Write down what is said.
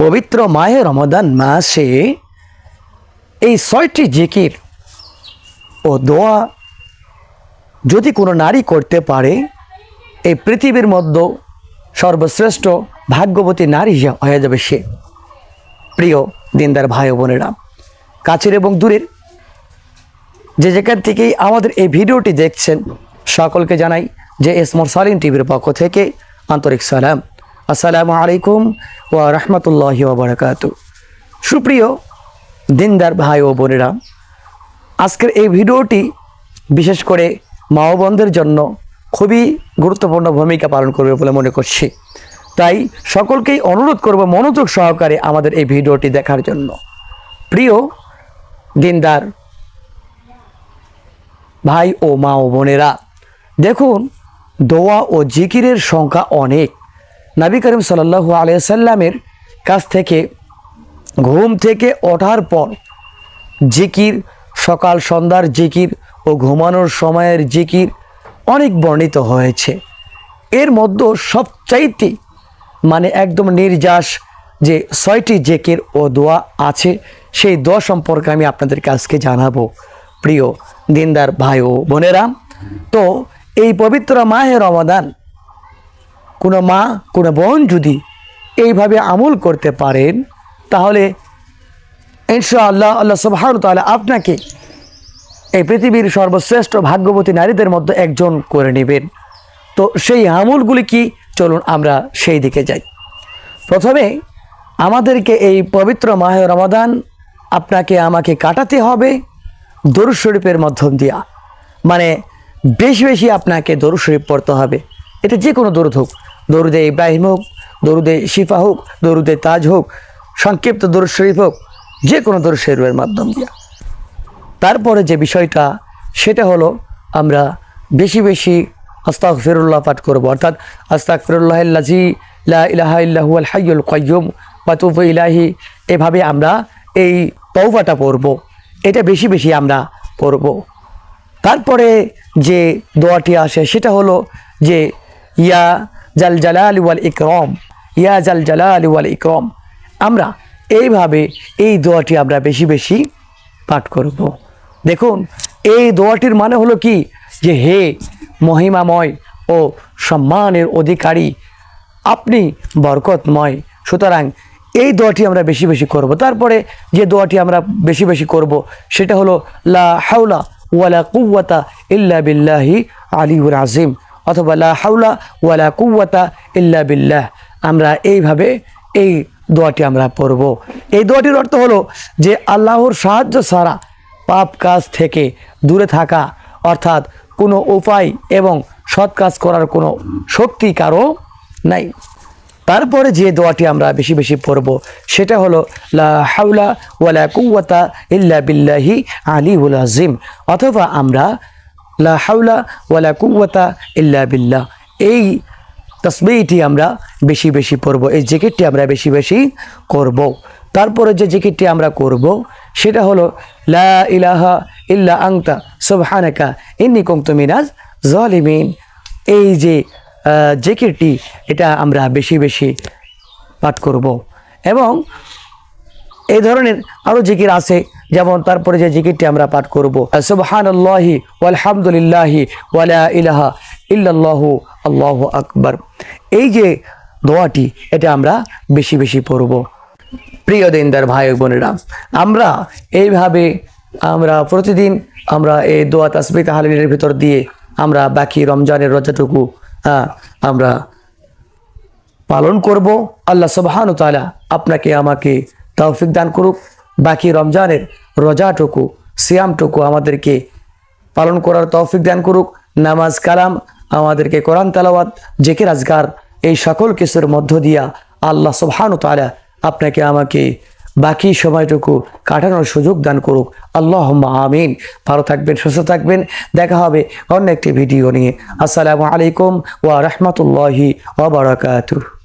পবিত্র মাহে রমদান মাসে এই ছয়টি জিকির ও দোয়া যদি কোনো নারী করতে পারে, এই পৃথিবীর মধ্যে সর্বশ্রেষ্ঠ ভাগ্যবতী নারী হয়ে যাবে সে। প্রিয় দিনদার ভাই বোনেরা, কাছের এবং দূরের, যে যেখান থেকেই আমাদের এই ভিডিওটি দেখছেন, সকলকে জানাই যে এসমর সালিন টিভির পক্ষ থেকে আন্তরিক সালাম। আসসালামু আলাইকুম ওয়া রহমতুল্লাহি ওবরাকাতু সুপ্রিয় দিনদার ভাই ও বোনেরা, আজকের এই ভিডিওটি বিশেষ করে মা বোনদের জন্য খুবই গুরুত্বপূর্ণ ভূমিকা পালন করবে বলে মনে করছি। তাই সকলকেই অনুরোধ করব মনোযোগ সহকারে আমাদের এই ভিডিওটি দেখার জন্য। প্রিয় দিনদার ভাই ও মা ও বোনেরা, দেখুন, দোয়া ও জিকিরের সংখ্যা অনেক। নবী করিম সাল্লাহু আলিয়াল্লামের কাছ থেকে ঘুম থেকে ওঠার পর জিকির, সকাল সন্ধ্যার জিকির ও ঘুমানোর সময়ের জিকির অনেক বর্ণিত হয়েছে। এর মধ্যে সবচাইতে মানে একদম নির্যাস যে ছয়টি জেকের ও দোয়া আছে, সেই দোয়া সম্পর্কে আমি আপনাদেরকে আজকে জানাব। প্রিয় দিনদার ভাই ও বোনেরা, তো এই পবিত্র মাহে রমাদান কোনো মা, কোনো বোন যদি এইভাবে আমল করতে পারেন, তাহলে ইনশাআল্লাহ, আল্লাহ সুবহান তাহলে আপনাকে এই পৃথিবীর সর্বশ্রেষ্ঠ ভাগ্যবতী নারীদের মধ্যে একজন করে নেবেন। তো সেই আমলগুলি কি? চলুন আমরা সেই দিকে যাই। প্রথমে আমাদেরকে এই পবিত্র মাহে রমাদান আপনাকে আমাকে কাটাতে হবে দরুদ শরীফের মাধ্যম দিয়া। মানে বেশি বেশি আপনাকে দরুদ শরীফ পড়তে হবে। এটা যে কোনো দরুদ হোক। দরুদে ইব্রাহিম হোক, দরুদে শিফা হোক, দরুদে তাজ হোক, সংক্ষিপ্ত দরুদ শরীফ হোক, যে কোনো দরুদ শরীফের মাধ্যম দিয়া। তারপরে যে বিষয়টা, সেটা হলো আমরা বেশি বেশি আস্তাক ফিরুল্লাহ পাঠ করব। অর্থাৎ আস্তাক ফিরুল্লাহি লা ইলাহা ইল্লাহু আল হাইয়ুল কাইয়ুম ওয়াতুব ইলাহি, এভাবে আমরা এই তৌফাটা পড়ব। এটা বেশি বেশি আমরা পড়ব। তারপরে যে দোয়াটি আসে, সেটা হলো যে ইয়া জাল জালাল ওয়াল ইকরম। ইয়া জাল জালাল ওয়াল ইকরম। আমরা এইভাবে এই দোয়াটি আমরা বেশি বেশি পাঠ করব। দেখুন, এই দোয়াটির মানে হলো কি? যে হে মহিমাময় ও সম্মানের অধিকারী, আপনি বরকতময়। সুতরাং এই দোয়াটি আমরা বেশি বেশি করব। তারপরে যে দোয়াটি আমরা বেশি বেশি করব, সেটা হলো লা হাওলা ওয়ালা কুয়াতা ইল্লা বিল্লাহি আলিউল আজিম। অথবা লা হাওলা ওয়ালা কুওয়াতা ইল্লা বিল্লাহ। আমরা এইভাবে এই দোয়াটি আমরা পড়ব। এই দোয়াটির অর্থ হলো যে আল্লাহর সাহায্য ছাড়া পাপ কাজ থেকে দূরে থাকা, অর্থাৎ কোনো উপায় এবং সৎ কাজ করার কোনো শক্তি কারও নাই। তারপরে যে দোয়াটি আমরা বেশি বেশি পড়ব, সেটা হলো লা হাউলা ওয়ালা কুওয়াতা ইল্লা বিল্লাহি আলিউল আজিম। অথবা আমরা লা হাউলা ওয়ালা কুওয়াতা ইল্লা বিল্লাহ। এই তসবিটি আমরা বেশি বেশি পড়ব, এই জ্যাকেটটি আমরা বেশি বেশি করব। তারপরে যে জ্যাকেটটি আমরা করব, সেটা হলো, লা ইলাহা ইল্লা আংতা সুবহানাকা ইন্নি কুনতু মিনাজ জালিমিন এই যে জ্যাকেটটি এটা আমরা বেশি বেশি পাঠ করব। এবং এই ধরনের আরও জিকির আছে যেমন তারপরে যে জিকিরটি আমরা পাঠ করব সুবহান আল্লাহি আলহামদুলিল্লাহি ওয়ালা ইলাহা ইল্লাল্লাহু, আল্লাহু আকবার। এই যে দোয়াটি, এটা আমরা বেশি বেশি পড়ব। প্রিয় দিনদার ভাই বোনেরা, আমরা এইভাবে আমরা প্রতিদিন আমরা এই দোয়া তাসবি তাহালিনের ভিতর দিয়ে আমরা বাকি রমজানের রোজাটুকু আমরা পালন করব। আল্লাহ সুবহানু তাআলা আপনাকে, আমাকে তৌফিক দান করুক। বাকি রমজানের রোজাটুকু, সিয়ামটুকু আমাদেরকে পালন করার তৌফিক দান করুক। নামাজ কালাম, আমাদেরকে কোরআন তালাওয়াত, জেকের রাজগার এই সকল কিছুর মধ্য দিয়া আল্লাহ সুবহানু তাআলা আপনাকে, আমাকে বাকি সময়টুকু কাটানোর সুযোগ দান করুক। আল্লাহ আমিন। ভালো থাকবেন, সুস্থ থাকবেন। দেখা হবে অন্য একটি ভিডিও নিয়ে। আসসালামু আলাইকুম ওয়া রহমতুল্লাহি ওয়া বারাকাতুহু।